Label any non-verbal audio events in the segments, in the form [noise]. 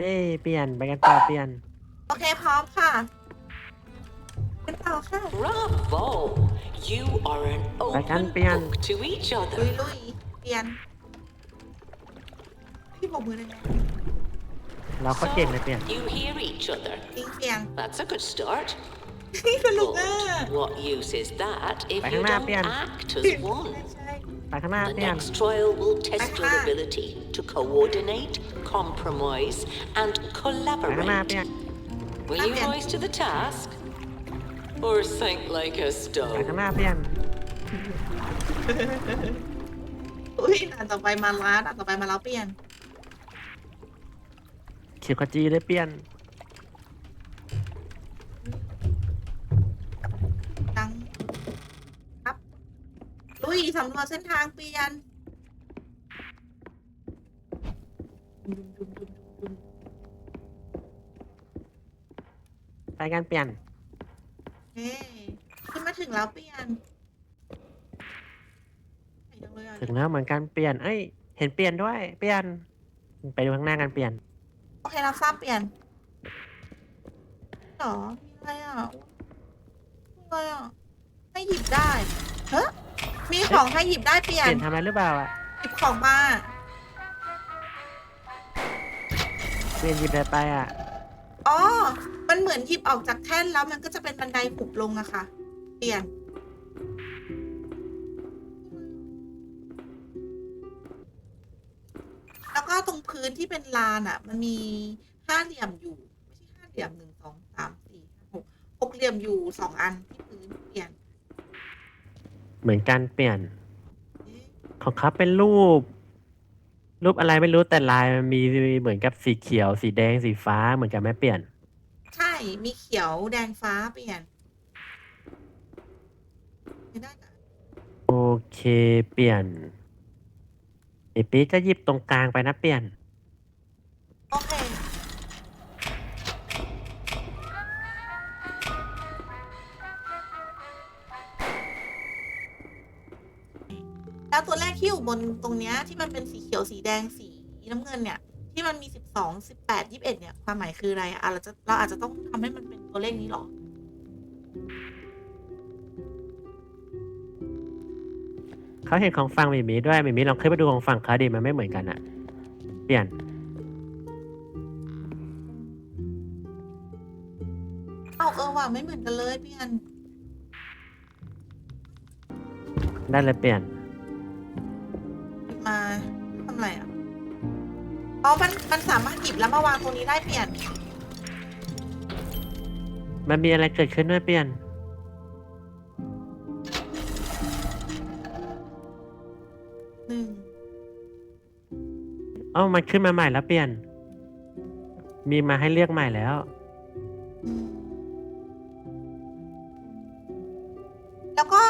ฮ้ยเปลี่ยนไปกันต่อเปลี่ยน โอเคพร้อมค่ะเป็นต่อค่ะ Bravo! You are an can open be an- book to each ลุย other. ลุยเปลี่ยน พี่บอกมือเลยนะ เราก็เก่งเลยเปลี่ยน You hear each other. จริงเปลี่ยน That's a good start. [laughs] สนุกอ่ะ But what use is that if Bye, you Hannah, don't Pian. act as one? ใช่ ไปข้างหน้า The เปลี่ยน next trial will test your Hannah. ability to coordinate, compromise, and ไปข้างหน้าเปลี่ยน collaborate. Will you Pian. rise to the task? Or sink like a ไปข้าง stone? หน้าเปลี่ยน อุ้ยด่านต่อไปมาล้าด่านต่อไปมาแล้วเปลี่ยน เขียวขจีได้เปลี่ยน [laughs] สำรวจเส้นทางเปลี่ยนไปกันเปลี่ยน เฮ้ขึ้นมาถึงแล้วเปลี่ยนไหนจังเลยอะถึงแล้วเหมือนกันเปลี่ยน เอ้ย เห็นเปลี่ยนด้วย เปลี่ยน ไปดูข้างหน้ากันเปลี่ยน โอเครับทราบเปลี่ยนหรอมีอะไรอะมีอะไรอะให้หยิบได้ เฮ้ มีของให้หยิบได้เปลี่ยเปนลี่ยนทำอะไรหรือเปล่าอะหยิบของมาเปลี่ยนหยิบอะไรไปอะอ๋อมันเหมือนหยิบออกจากแท่นแล้วมันก็จะเป็นบันไดหุบลงอะค่ะ เปลี่ยน แล้วก็ตรงพื้นที่เป็นลานอะมันมีห้าเหลี่ยมอยู่ไม่ใช่ห้าเหลี่ยมหนึ่งสองสามสี่ห้าหกหกเหลี่ยมอยู่สองอันที่พื้นเปลี่ยน เหมือนกันเปลี่ยนเอ๊ะของเขาเป็นรูป รูปอะไรไม่รู้แต่ลายมันมีเหมือนกับสีเขียว สีแดงสีฟ้าเหมือนกับไม่เปลี่ยน ใช่ มีเขียวแดงฟ้าเปลี่ยนไม่ได้นะโอเคเปลี่ยนไอปีจะหยิบตรงกลางไปนะเปลี่ยน บนตรงเนี้ยที่มันเป็นสีเขียวสีแดงสีน้ำเงินเนี่ย ที่มันมีสิบสองสิบแปดยี่สิบเอ็ดเนี่ยความหมายคืออะไรอะอะเราจะเราอาจจะต้องทำให้มันเป็นตัวเลขนี้เหรอเขาเห็นของฝั่งหมีหมีด้วยหมีหมีลองขึ้นไปดูของฝั่งเขาดิมันไม่เหมือนกันอะเปลี่ยนเอาเออว่ะไม่เหมือนกันเลยเพียนได้เลยเปลี่ยน อ๋อ มัน มันสามารถหยิบแล้วมาวางตรงนี้ได้เปลี่ยน มันมีอะไรเกิดขึ้นด้วยเปลี่ยน หนึ่ง เอ้ามันขึ้นมาใหม่แล้วเปลี่ยน มีมาให้เลือกใหม่แล้วอืมแล้วก็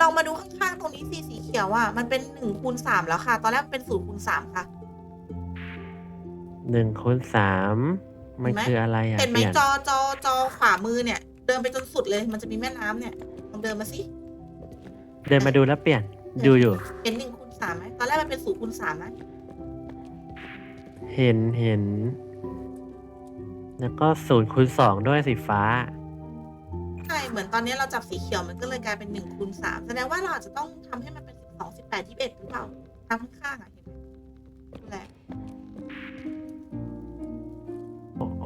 ลองมาดูข้างๆตรงนี้สีสีเขียวอะ มันเป็นหนึ่งคูณสามแล้วค่ะ ตอนแรกมันเป็นศูนย์คูณสามค่ะ หนึ่งคูณสามมันเห็นไหมคืออะไรอะเห็นไหมเปลี่ยนจอจอจอขวามือเนี่ย เดินไปจนสุดเลยมันจะมีแม่น้ำเนี่ยลองเดินมาสิเดินมาดูแล้วเปลี่ยนดูอยู่ เห็นหนึ่งคูณสามไหมตอนแรกมันเป็นศูนย์คูณสามนะเห็นเห็น แล้วก็ศูนย์คูณสองด้วยสีฟ้าใช่เหมือนตอนนี้เราจับสีเขียวมันก็เลยกลายเป็นหนึ่งคูณสามแสดงว่าเราอาจจะต้องทำให้มันเป็นสิบสองสิบแปดยี่สิบเอ็ดหรือเปล่าทำข้างๆอะเห็นไหม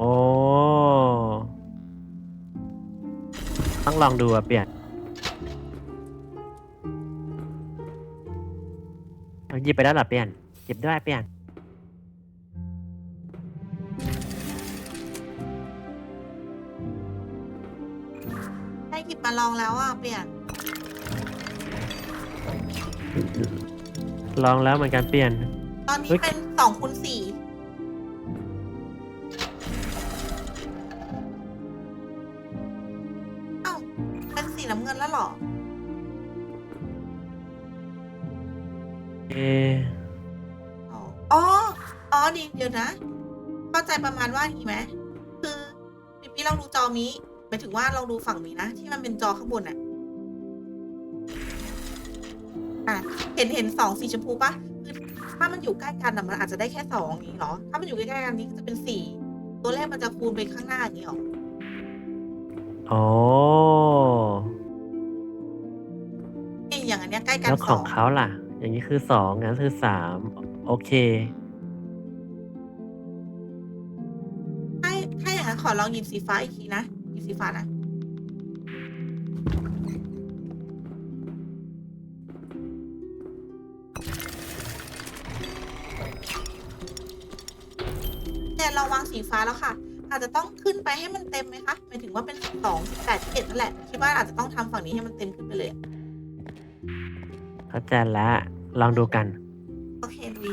อ้ต้องลองดูอะเปลี่ยนเอาหยิบไปแล้วเหรอเปลี่ยนหยิบด้วยเปลี่ยนได้หยิบมาลองแล้วอะเปลี่ยนลองแล้วเหมือนกันเปลี่ยน ตอนนี้เฮ้ยเป็นสองคูณสี่ นสีน้ำเงินแล้วเหรอ เอะอ๋อ อ๋อ อ๋อดีเดี๋ยวนะ เข้าใจประมาณว่าอย่างนี้ไหม คือพี่พี่ลองดูจอมีหมายถึงว่าลองดูฝั่งนี้นะ ที่มันเป็นจอข้างบนอะอะ เห็นเห็นสองสีชมพูปะคือถ้ามันอยู่ใกล้กันอะมันอาจจะได้แค่สองอย่างนี้เหรอ ถ้ามันอยู่ใกล้ๆกันนี้ก็จะเป็นสี่ตัวเลขมันจะคูณไปข้างหน้าอย่างนี้หรอ อ๋อเนี่ย อย่างอันเนี้ยใกล้กันแล้วสขอองงเขาล่ะ อย่างนี้คือสองงั้นคือสามโอเคถ้าถ้าอย่างนั้นขอลองหยิบสีฟ้าอีกทีนะหยิบสีฟ้านะเนี่ยเราวางสีฟ้าแล้วค่ะ อาจจะต้องขึ้นไปให้มันเต็มไหมคะหมายถึงว่าเป็นสิบสองสิบแปดสิบเอ็ดนั่นแหละคิดว่าอาจจะต้องทำฝั่งนี้ให้มันเต็มขึ้นไปเลยอะ เข้าใจแล้วลองดูกัน โอเคลุย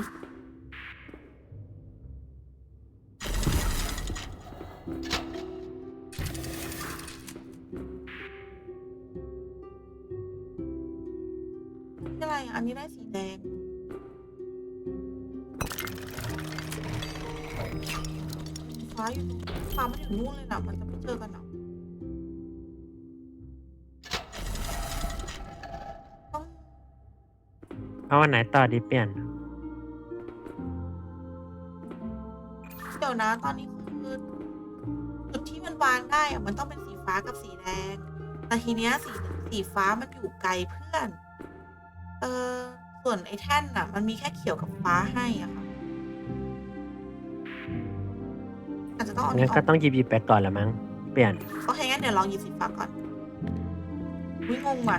เอาวันไหนต่อดีเปลี่ยน เดี๋ยวนะ ตอนนี้คือจุดที่มันวางได้อะมันต้องเป็นสีฟ้ากับสีแดง แต่ทีเนี้ยสีสีฟ้ามันอยู่ไกลเพื่อน เออส่วนไอ้แท่นน่ะมันมีแค่เขียวกับฟ้าให้อะค่ะอาจจะต้องเอางั้นี้นอก็อกต้องหยิบหยิบไปก่อนละมั้ง เปลี่ยน โอเคงั้นเดี๋ยวลองหยิบสีฟ้าก่อนอุ้ยงงว่ะ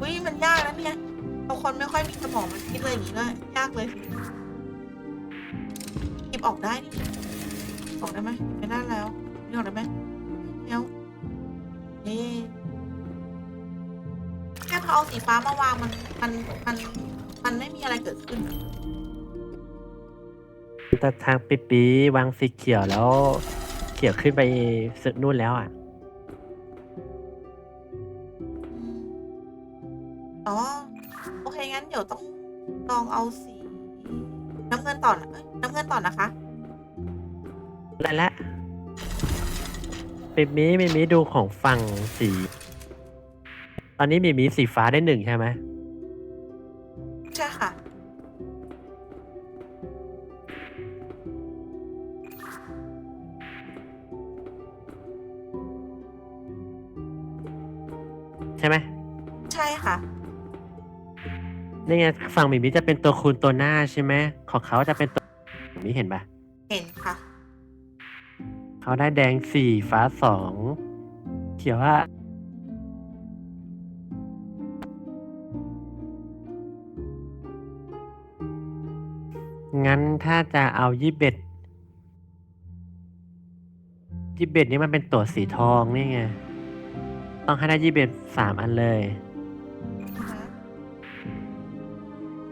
อุ้ยมันยากนะเนี่ย เอาคนไม่ค่อยมีสมองมันคิดเลยอย่างนี้เลยากเลยหยิบออกได้นี่ออกได้ไหมไม่ได้แล้วนี่ออกได้ไหมแล้วเอ๊ะแค่พอเอาสีฟ้ามาวางมันมันมันมันไม่มีอะไรเกิดขึ้น แต่ทางปิปีวางสีเขียวแล้ว เขียวขึ้นไปสุดนู่นแล้วอะ สีน้ำเงินต่อนะเอ้ยน้ำเงินต่อนะคะได้ละปิมีมิมีดูของฝั่งสี ตอนนี้มิมีสีฟ้าได้หนึ่งใช่ไหมใช่ค่ะ ใช่ไหมใช่ค่ะ นี่ไงฝั่งมิมีจะเป็นตัวคูณตัวหน้าใช่ไหมของเขาจะเป็นตัวมิเห็นปะเห็นค่ะ เขาได้แดงสี่ฟ้าสองเขียวว่างั้นถ้าจะเอายี่สิบเอ็ดยี่สิบเอ็ดนี่มันเป็นตัวสีทองนี่ไง ต้องให้ได้ยี่สิบเอ็ดสามอันเลย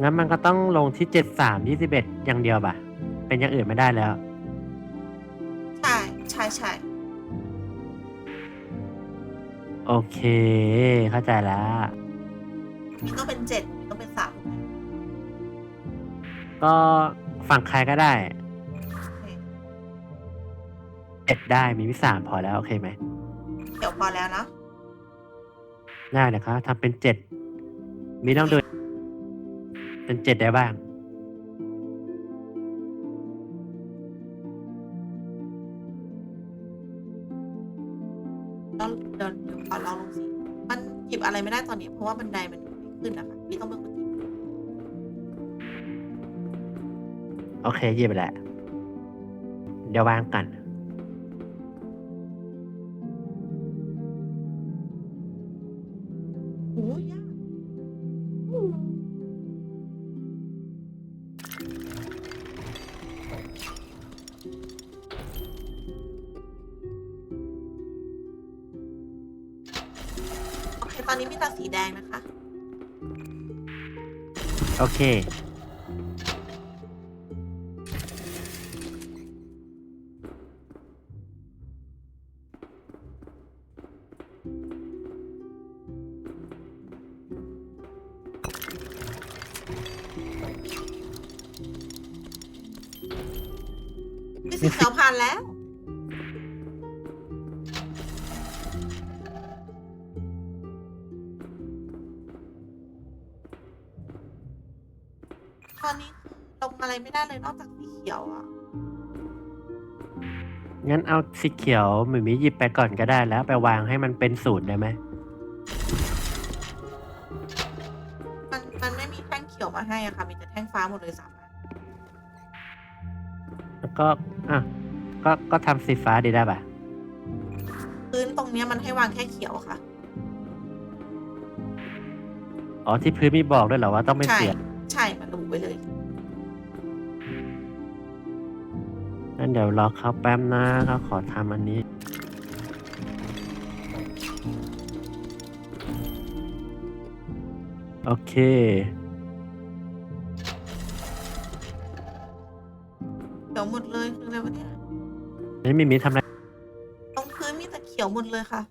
งั้นมันก็ต้องลงที่เจ็ดสามยี่สิบเอ็ดอย่างเดียวป่ะ เป็นอย่างอื่นไม่ได้แล้ว ใช่ใช่ใช่โอเค เข้าใจแล้วมีต้องเป็นเจ็ดมีต้องเป็นสามก็ฝั่งใครก็ได้โอเคเจ็ดได้มีวิสามพอแล้ว โอเคไหม เดี๋ยวพอแล้วเนาะได้นะครับทำเป็นเจ็ดมีต้องดู เป็นเจ็ดได้บ้าง แล้วเดี๋ยวเดี๋ยวขอลองลงสีมันหยิบอะไรไม่ได้ตอนนี้ เพราะว่าบันไดมันไม่ขึ้นนะคะพี่ต้องเป็นคนหยิบโอเคหยิบไปแหละ เดี๋ยววางกัน โอเคตอนนี้มีตาสีแดงนะคะ โอเค สีเขียวผ่านแล้ว ตอนนี้คือลงอะไรไม่ได้เลยนอกจากสีเขียวอะงั้นเอาสีเขียวหมีหมีหยิบไปก่อนก็ได้แล้วไปวางให้มันเป็นศูนย์ได้ไหมมันมันไม่มีแท่งเขียวมาให้อะค่ะ มีแต่แท่งฟ้าหมดเลยสามอันแล้วก็ อะก็ก็ทำสีฟ้าดีได้ปะพื้นตรงเนี้ยมันให้วางแค่เขียวค่ะ อ๋อที่พื้นมีบอกด้วยเหรอว่าต้องเป็นใช่เสียงใช่มันระบุไว้เลยงั้นเดี๋ยวรอเขาแป๊บนะเขาขอทำอันนี้ โอเค นี่มีมีทำอะไรตรงพื้นมีแต่เขียวหมดเลยค่ะ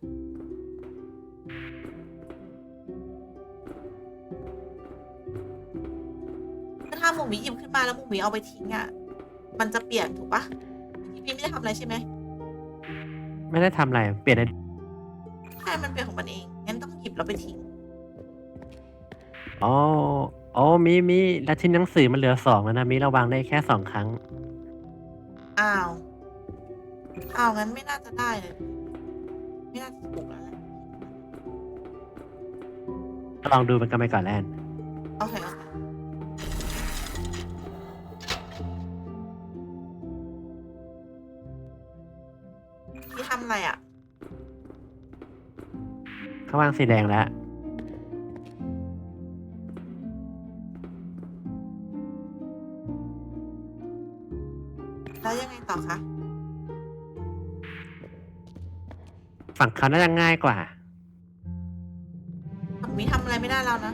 ถ้าหมูหมีหยิบขึ้นมาแล้วหมูหมีเอาไปทิ้งอะ มันจะเปลี่ยนถูกปะพี่พี่ไม่ได้ทำอะไรใช่ไหมไม่ได้ทำอะไร เปลี่ยนอะไรใช่มันเป็นของมันเอง งั้นต้องหยิบแล้วไปทิ้ง อ๋ออ๋อมีมีแล้วที่หนังสือมันเหลือสองแล้วนะมีระวังได้แค่สองครั้ง อ้าว อ้าวงั้นไม่น่าจะได้เลย ไม่น่าจะถูกแล้วแหละลองดูมันกันไปก่อนแล้วกันโอเคโอเคพี่ทำอะไรอะเขาวางสีแดงแล้วแล้ว ฝั่งเขาน่าจะง่ายกว่า ฝั่งมีทำอะไรไม่ได้แล้วนะ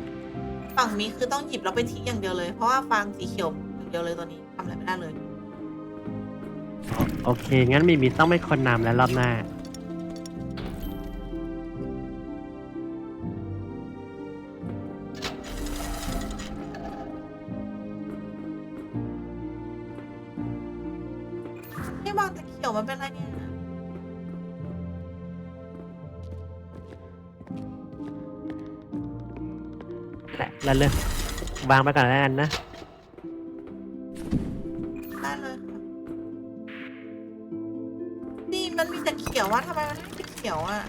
ฝั่งมีคือต้องหยิบแล้วไปทิ้งอย่างเดียวเลย เพราะว่าฟางสีเขียวอย่างเดียวเลยตอนนี้ทำอะไรไม่ได้เลย โอเค งั้นมีมีต้องเป็นคนนำแล้วรอบหน้า ละแล้วเลยวางไปก่อนแล้วกันนะ ได้เลยค่ะนี่มันมีแต่เขียวว่าทำไมมันไม่เป็นเขียวอะ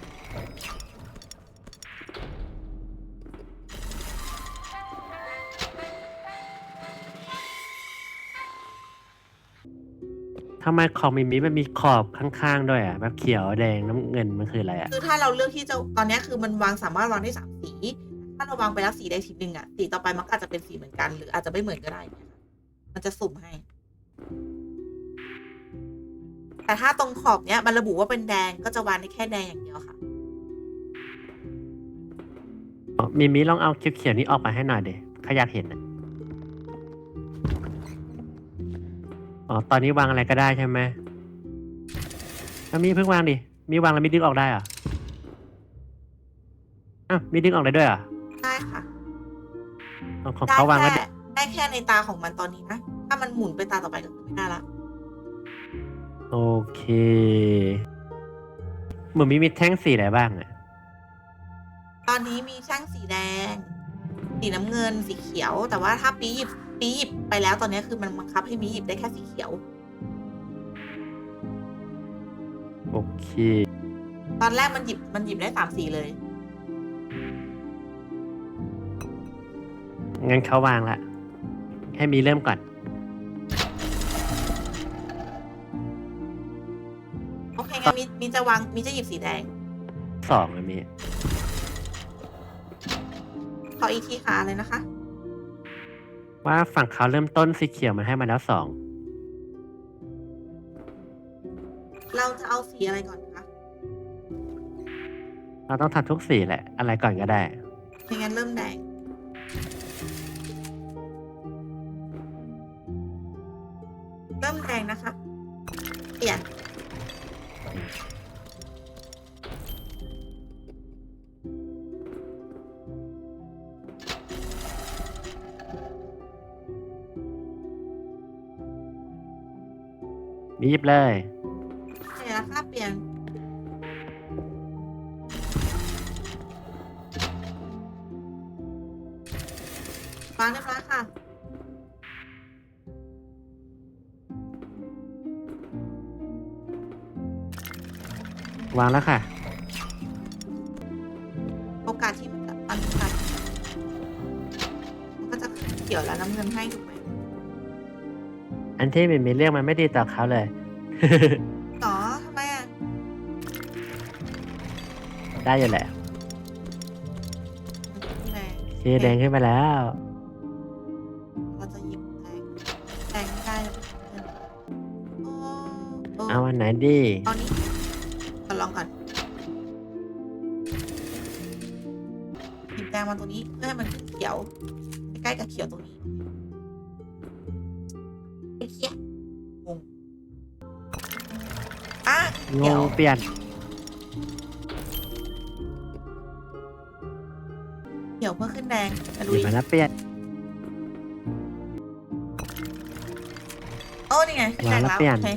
ทำไมของมิมิมันมีขอบข้างๆด้วยอะแบบเขียวแดงน้ำเงินมันคืออะไรอะ คือถ้าเราเลือกที่จะตอนเนี้ยคือมันวางสามารถวางได้สามสีถ้า เราวางไปแล้วสีใดสีหนึ่งอะสีต่อไปมันก็อาจจะเป็นสีเหมือนกัน หรืออาจจะไม่เหมือนก็ได้เนี่ยค่ะมันจะสุ่มให้ แต่ถ้าตรงขอบเนี้ยมันระบุว่าเป็นแดงก็จะวางได้แค่แดงอย่างเดียวค่ะ อ๋อมิมิลองเอาเขียวๆนี้ออกมาให้หน่อยเดเขาอยากเห็นอะอ๋อ ตอนนี้วางอะไรก็ได้ใช่ไหมแล้วมีเพิ่งวางดิ มีวางแล้วมีดึงออกได้เหรออ้าวมีดึงออกได้ด้วยเหรอะ ของของได้เขาวางแล้วแค่ได้แค่ในตาของมันตอนนี้นะ ถ้ามันหมุนไปตาต่อไปก็คือไม่ได้ละ โอเค เหมือนมีมีแท่งสีอะไรบ้างอะตอนนี้มีช่างสีแดง สีน้ำเงินสีเขียว แต่ว่าถ้าปีหยิบปีหยิบไปแล้วตอนนี้คือมันบังคับให้มีหยิบได้แค่สีเขียว โอเค ตอนแรกมันหยิบมันหยิบได้สามสีเลย งั้นเขาวางละ ให้มีเริ่มก่อน โอเคงั้นมีมีจะวางมีจะหยิบสีแดง สองเลยมี ขออีกทีค่ะอะไรนะคะ ว่าฝั่งเขาเริ่มต้นสีเขียวมันให้มาแล้วสอง เราจะเอาสีอะไรก่อนคะเราต้องทำทุกสีแหละ อะไรก่อนก็ได้ไม่งั้นเริ่มแดง มีหยิบเลยเปลี่ยนนะคะเปลี่ยน วางเรียบร้อยค่ะพวางแล้วค่ะ โอกาสที่มันจะอันตัดมันก็จะเกี่ยวแล้วน้ำเงินให้ถูก ไหมอันที่มันมีเรื่องมันไม่ดีต่อเขาเลย ต่อทำไมอะได้อยู่แหละมันแรงโอเคแดงขึ้นมาแล้ว เราจะหยิบแดงแดงไม่ได้แล้วเป็นน้ำเงินโอ้โอ้เอาอันไหนดี ตอนนี้ งเขียวงเปลี่ยนเขียวเพื่อขึ้นแดงมาหลุยิบยมาแล้วเปลี่ยนโอ้นี่ไงขึ้นแดงวางแล้แล้ววเปลี่ยนโอเค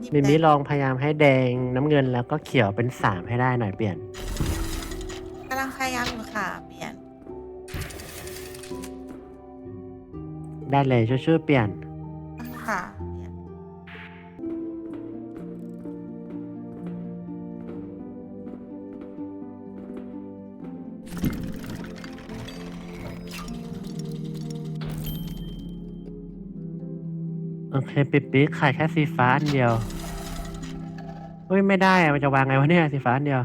หยิบมิแดมิงลองพยายามให้แดงน้ำเงินแล้วก็เขียวเป็นสามให้ได้หน่อยเปลี่ยน กำลังพยายามอยู่ค่ะเปลี่ยนได้เลยช่วยๆเปลี่ยน เคปิดปิ๊กขายแค่สีฟ้าอันเดียวเฮ้ยไม่ได้อะมันจะวางไงวะเนี่ยสีฟ้าอันเดียว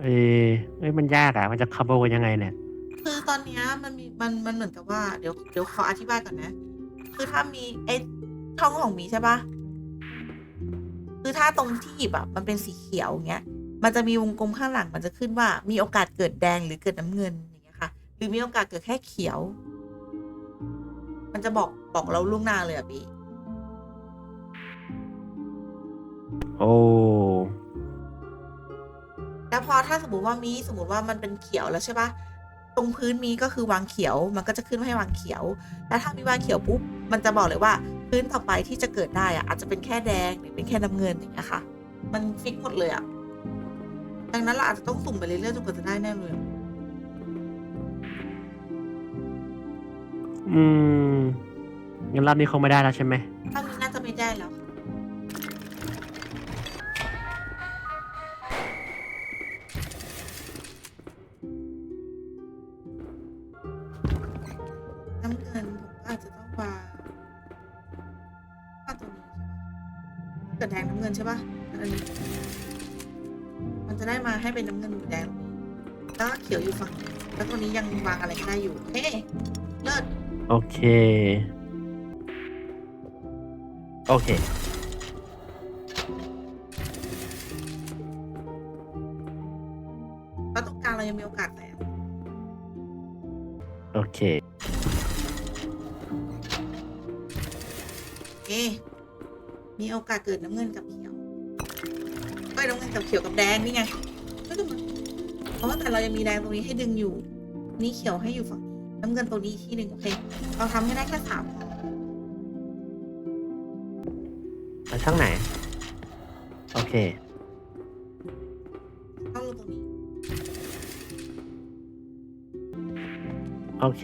เอ้ยเอ้ยมันยากอะมันจะคาโบกันยังไงเนี่ย คือตอนเนี้ยมันมีมันมันเหมือนกับว่าเดี๋ยวเดี๋ยวขออธิบายก่อนนะ คือถ้ามีไอ้ช่องของหมีใช่ปะคือถ้าตรงที่หยิบอะมันเป็นสีเขียวอย่างเงี้ย มันจะมีวงกลมข้างหลังมันจะขึ้นว่ามีโอกาสเกิดแดงหรือเกิดน้ำเงินอย่างเงี้ยค่ะ หรือมีโอกาสเกิดแค่เขียว มันจะบอกบอกเราล่วงหน้าเลยอะพี่โอ้แล้วพอถ้าสมมติว่ามีสมมติว่ามันเป็นเขียวแล้วใช่ปะตรงพื้นมีก็คือวางเขียว มันก็จะขึ้นมาให้วางเขียว แล้วถ้ามีวางเขียวปุ๊บมันจะบอกเลยว่าพื้นต่อไปที่จะเกิดได้อะอาจจะเป็นแค่แดงหรือเป็นแค่น้ำเงินอย่างเงี้ยค่ะ มันฟิกหมดเลยอะ ดังนั้นเราอาจจะต้องสุ่มไปเรื่อยๆจนกว่าจะได้แน่เลยอืมงั้นรอบนี้คงไม่ได้แล้วใช่ไหมถ้ามีน่าจะไม่ได้แล้วค่ะน้ำเงินผมก็อาจจะต้องวางว่าตัวนี้ใช่ปะเกิดแดงน้ำเงินใช่ปะอันนี้มันจะ ได้มาให้เป็นน้ำเงินหรือแดงตรงนี้แล้วก็เขียวอยู่ฝั่งนี้แล้วตัวนี้ยังวางอะไรไม่ได้อยู่เฮ้เลิศโอเค โอเค แล้วตรงกลางเรายังมีโอกาสแตกโอเคเอ๊ะมีโอกาสเกิดน้ำเงินกับ เขียวเอ้ยน้ำเงินกับเขียวกับแดงนี่ไงไม่ต้องมาเพราะว่าแต่เรายังมีแดงตรงนี้ให้ดึงอยู่ นี่เขียวให้อยู่ฝั่งนี้น้ำเงินตรงนี้อีกที่หนึ่งโอเค เราทำให้ได้แค่สามพอเอาช่องไหน โอเค ต้องลงตรงนี้ โอเค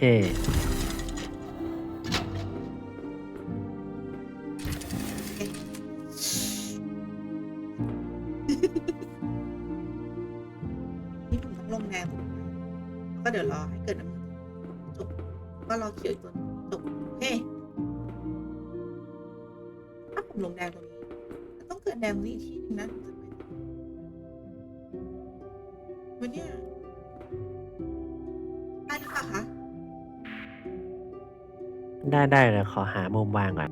หามุมวางก่อน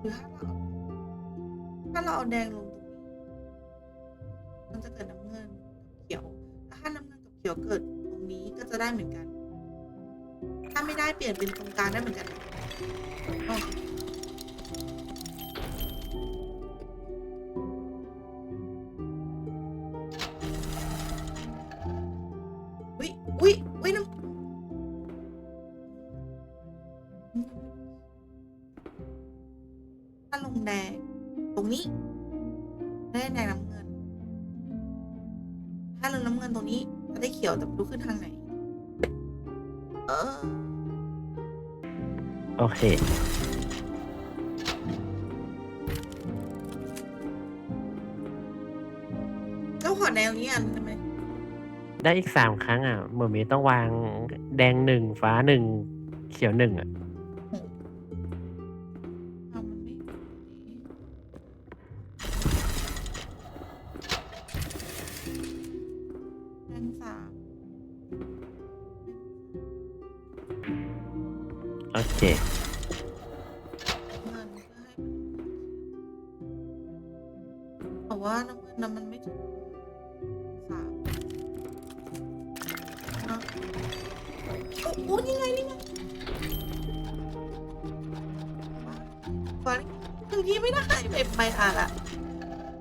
หรือถ้าเราถ้าเราเอาแดงลงตรงนี้มันจะเกิดน้ำเงินกับเขียวถ้าน้ำเงินกับเขียวเกิดตรงนี้ก็จะได้เหมือนกัน ถ้าไม่ได้เปลี่ยนเป็นตรงกลางได้เหมือนกันอ๋อ เคเจ้าขอแนวนี้อันได้ไหมได้อีกสามครั้งอะเหมือนมีต้องวางแดงหนึ่งฟ้าหนึ่งเขียวหนึ่งอะทำมันไม่แดงสามโอเค ได้ไม่ไม่อ่านอะ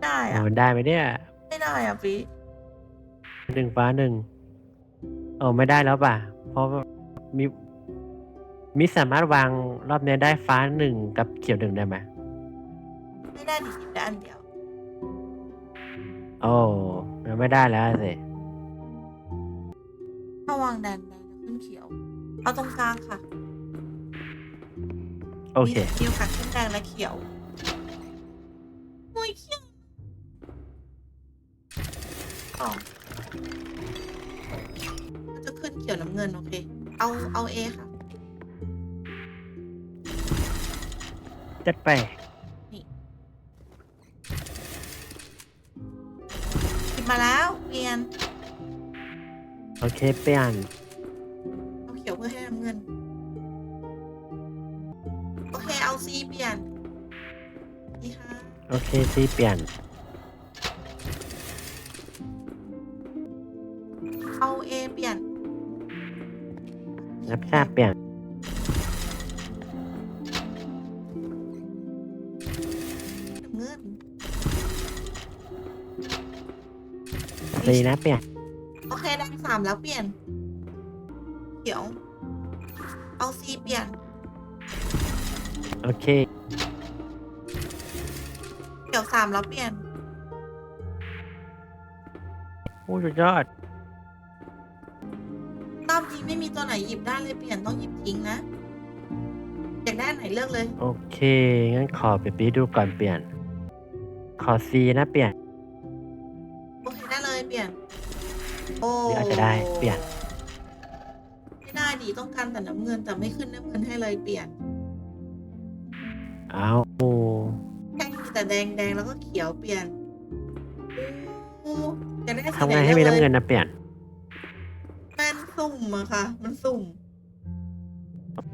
ได้โอ้อะได้ไหมเนี่ยไม่ได้อะฟีหนึ่งฟ้าหนึ่งโอ้ไม่ได้แล้วป่ะ เพราะว่ามีมิสามารถวางรอบเนี้ยได้ฟ้าหนึ่งกับเขียวหนึ่งได้ไหมไม่ได้ดิหยิบได้อันเดียว โอ้มันไม่ได้แล้วสิถ้าวางแดงแดงจะขึ้นเขียว เอาตรงกลางค่ะโอเคมีโอกาสขึ้นแดงและเขียว อ๋อก็จะขึ้นเขียวน้ำเงิน โอเค เอาเอาเอค่ะ จัดไปหยิบมาแล้วเปลี่ยน โอเคเปลี่ยนเอาเขียวเพื่อให้น้ำเงิน โอเค เอาซีเปลี่ยนดีค่ะ โอเคซีเปลี่ยนามแล้วเปลี่ยน เขียว เอาซีเปลี่ยน โอเค เขียวสามแล้วเปลี่ยน โอ้สุดยอด รอบนี้ไม่มีตัวไหนหยิบได้เลยเปลี่ยนต้องหยิบทิ้งนะอยากได้อันไหนเลือกเลย โอเค งั้นขอไปปีดูก่อนเปลี่ยน ขอซีนะเปลี่ยน รืออาจจะได้เปลี่ยน ไม่ได้ดีต้องการแต่น้ำเงินแต่ไม่ขึ้นน้ำเงินให้เลยเปลี่ยนเอาโอ้แค่มีแต่แดงแดงแล้วก็เขียวเปลี่ยนโอ้อยากได้สีทำไงให้มีน้ำเงินนะเปลี่ยน มันสุ่มอะค่ะ มันสุ่ม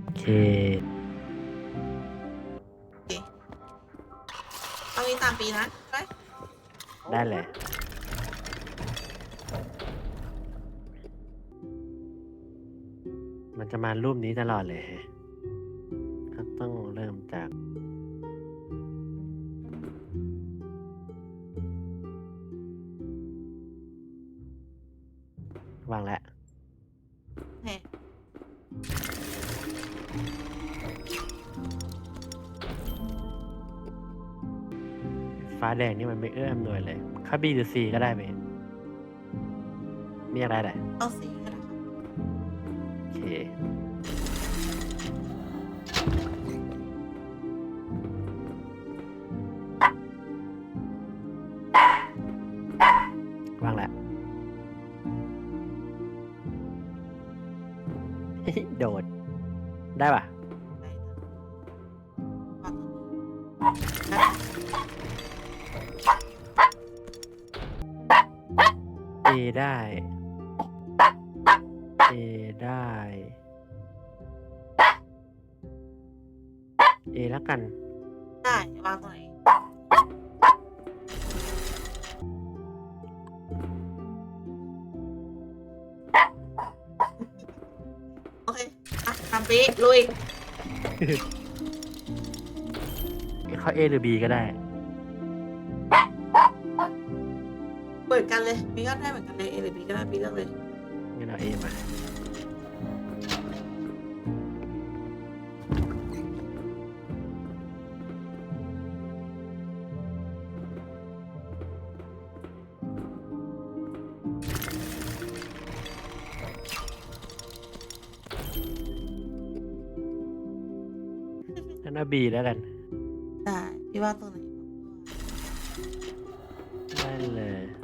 โอเค เอานี้ตามปีนะไปได้เลย มันจะมารูปนี้ตลอดเลยก็ต้องเริ่มจากวางแล้วแหมฟ้าแดงนี่มันไม่เอื้ออำนวยเลยข้าบีหรือซีก็ได้ไหมมีอะไรแหละเอาสี ได้เอได้ เอแล้วกัน ได้วางตรงไหนโอเคอะตามปีลุย เขาเอหรือบีก็ได้ เลยบีก็ได้เหมือนกันเลยเอหรือบีก็ได้บีเลือกเลยงั้นเอาเอมางั้นเาบีแล้วกัน ได้พี่ว่าตัวไหน ได้เลย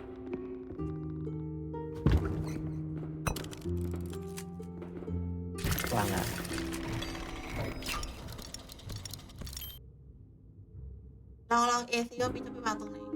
วางละลองลองเอซิว่าพี่จะไปวางตรงไหน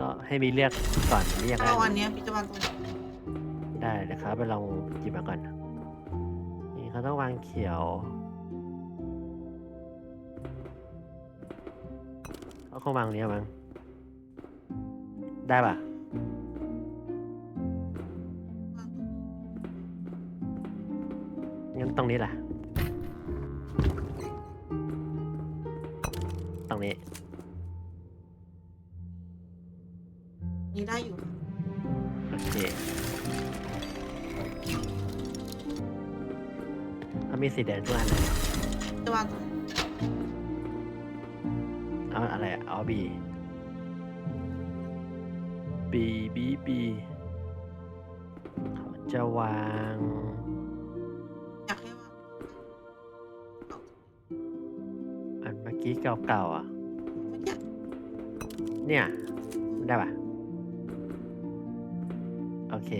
ก็ให้มีเลือกก่อนมีอย่างถ้าไรเอาอันเนี้ยพี่จะวางตรงไหนได้นะครับไปลองหยิบมาก่อน นี่เขาต้องวางเขียว เขาคงวางเนี้ยมั้งได้ปะวางตรงงั้นตรงนี้ล่ะ ตรงนี้นี้ สีแดงทุกอันเลยจะวางตรงไหนเอาอะไรอะเอาบีบีบีบีเขาจะวาง อยากให้วางอันเมื่อกี้เก่าๆอะเมื่อกี้เนี่ยได้ปะโอเค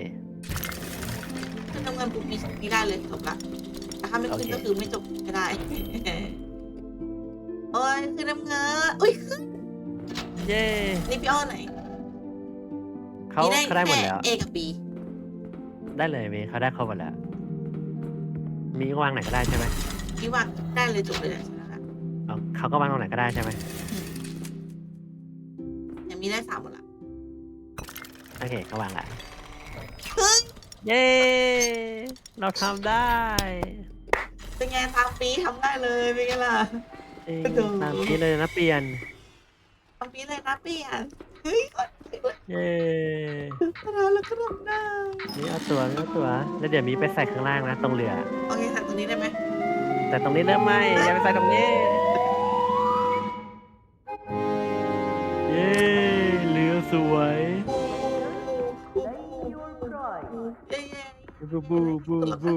ขึ้นน้ำเงินปุ๊บมีมีได้เลยจบละแต่ ถ้าไม่ขึ้นโอเคก็คือไม่จบไม่ได้ โอ้ยขึ้นน้ำเงินอุ้ยขึ้นเย้นี่พี่อ้อไหนเขานี่เขาได้หมดแล้วค่ A กับ B ได้เลยมีเขาได้ครบหมดแล้ว มีวางไหนก็ได้ใช่ไหมพี่วางได้เลยจบเลยใช่ไหมคะเอาเขาก็วางตรงไหนก็ได้ใช่ไหมอย่างมีได้สามหมดละโอเคเขาวางละเฮ้ยเย้ เราทำได้ เป็นไงทางปีทำได้เลยเป็นไงล่ะ เอ้ยกระโดดตามนี้เลยนะเปลี่ยนทำปีเลยนะเปลี่ยนเฮ้ยกดกดเย้กระโดดแล้วก็ทำได้นี่เอาตัวนี่เอาตัว แล้วเดี๋ยวมีไปใส่ข้างล่างนะ ตรงเรือ โอเคใส่ตรงนี้ได้ไหมแต่ตรงนี้ได้ไหมอย่าไปใส่ตรงนี้ เย้เรือสวยโอ้โหเย้เย้บูบูบูบู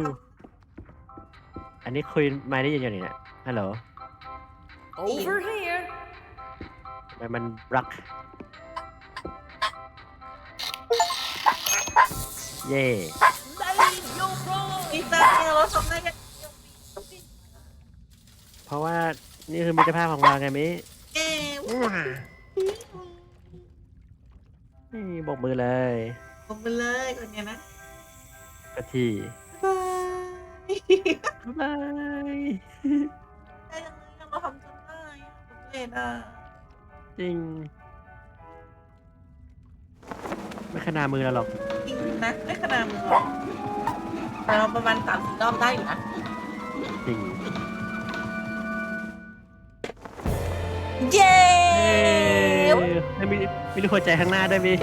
อันนี้คุยไม่ได้ยินอยู่นี่เนี่ยฮัลโหล Over here. ทำไมมันรัก เย่ดีใจเราทำได้กันเพราะว่านี่คือมิตรภาพของเราไงมิเย้นี่บอกมือเลยผมไปเลยคนเนี้ยนะกะทีบาย บ๊ายบาย ได้ยังไงเราทำจนได้อะผมเล่นอะจริง ไม่ขนาดมือเราหรอก จริงนะไม่ขนาดมือหรอกแต่เราประมาณสามสี่รอบได้อยู่นะจริง เย้เอ้ยให้มีมีรูปหัวใจข้างหน้าด้วยมิ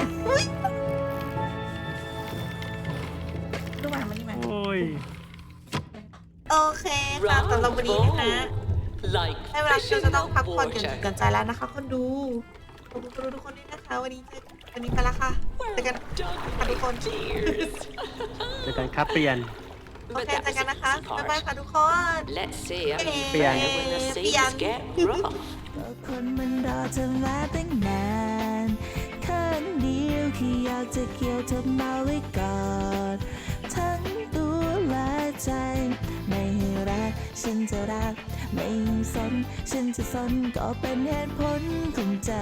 ดูมามันนี่มาโอ้ย โอเคค่ะสำหรับวันนี้นะคะ Like ได้เวลาที่ fish เรา in จะต้องพัก the ผ่อนกัน vortex. กันใจแล้วนะคะคนดูขอบคุณคนดูทุกคนด้วยนะคะ วันนี้เจอวันนี้ไปละค่ะเจอกัน Done ค่ะทุกคน tears. เจอกันครับเปลี่ยนโอ But เค that เจอ was กัน the นะคะ easy บ๊ายบาย part. ค่ะทุกคน Let's say I'm Pian. here when the Pian. seas get rough. ก็คนมันรอเธอมาตั้งนานข้างเดียวแค่อยากจะเกี่ยวเธอมาไว้ก่อนทั้งตัวและ ใจ ไม่ให้รัก ฉันจะรัก ไม่สน ฉันจะสนก็เป็นเหตุผลของใจ